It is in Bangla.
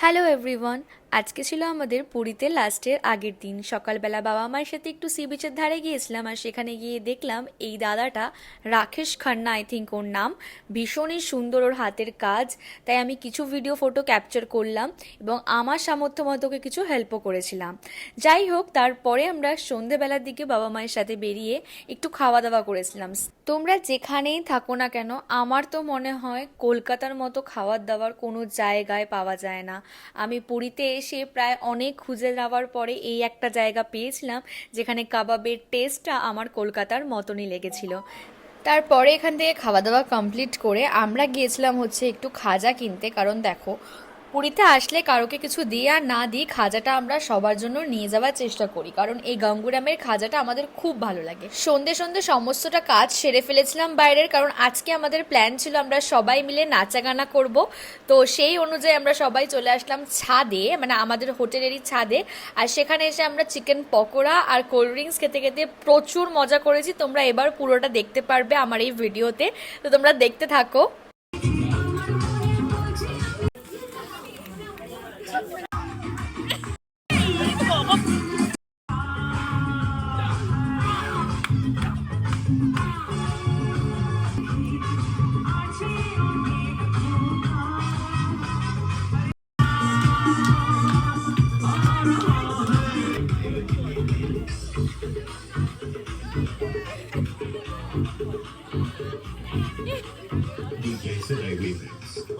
Hello everyone, আজকে ছিল আমাদের পুরীতে লাস্টের আগের দিন। সকালবেলা বাবা মায়ের সাথে একটু সি বিচের ধারে গিয়েছিলাম আর সেখানে গিয়ে দেখলাম এই দাদাটা রাকেশ খান্না আই থিঙ্ক ওর নাম। ভীষণই সুন্দর ওর হাতের কাজ। তাই আমি কিছু ভিডিও ফটো ক্যাপচার করলাম এবং আমার সামর্থ্য মতোকে কিছু হেল্পও করেছিলাম। যাই হোক, তারপরে আমরা সন্ধেবেলার দিকে বাবা মায়ের সাথে বেরিয়ে একটু খাওয়া দাওয়া করেছিলাম। তোমরা যেখানেই থাকো না কেন, আমার তো মনে হয় কলকাতার মতো খাওয়ার দাওয়ার কোনো জায়গায় পাওয়া যায় না। আমি পুরীতে এসে প্রায় অনেক খুঁজে যাওয়ার পরে এই একটা জায়গা পেয়েছিলাম, যেখানে কাবাবের টেস্টটা আমার কলকাতার মতনই লেগেছিল। তারপরে এখান থেকে খাওয়া দাওয়া কমপ্লিট করে আমরা গিয়েছিলাম হচ্ছে একটু খাজা কিনতে। কারণ দেখো পুরীতে আসলে কারোকে কিছু দিয়ে আর না দিয়ে খাজাটা আমরা সবার জন্য নিয়ে যাওয়ার চেষ্টা করি। কারণ এই গঙ্গুরামের খাজাটা আমাদের খুব ভালো লাগে। সন্ধে সন্ধে সমস্তটা কাজ সেরে ফেলেছিলাম বাইরের, কারণ আজকে আমাদের প্ল্যান ছিল আমরা সবাই মিলে নাচা গানা করব। তো সেই অনুযায়ী আমরা সবাই চলে আসলাম ছাদে মানে আমাদের হোটেলেরই ছাদে। আর সেখানে এসে আমরা চিকেন পকোড়া আর কোল্ড ড্রিঙ্কস খেতে খেতে প্রচুর মজা করেছি। তোমরা এবার পুরোটা দেখতে পারবে আমার এই ভিডিওতে। তো তোমরা দেখতে থাকো। DJ Sinead Remix.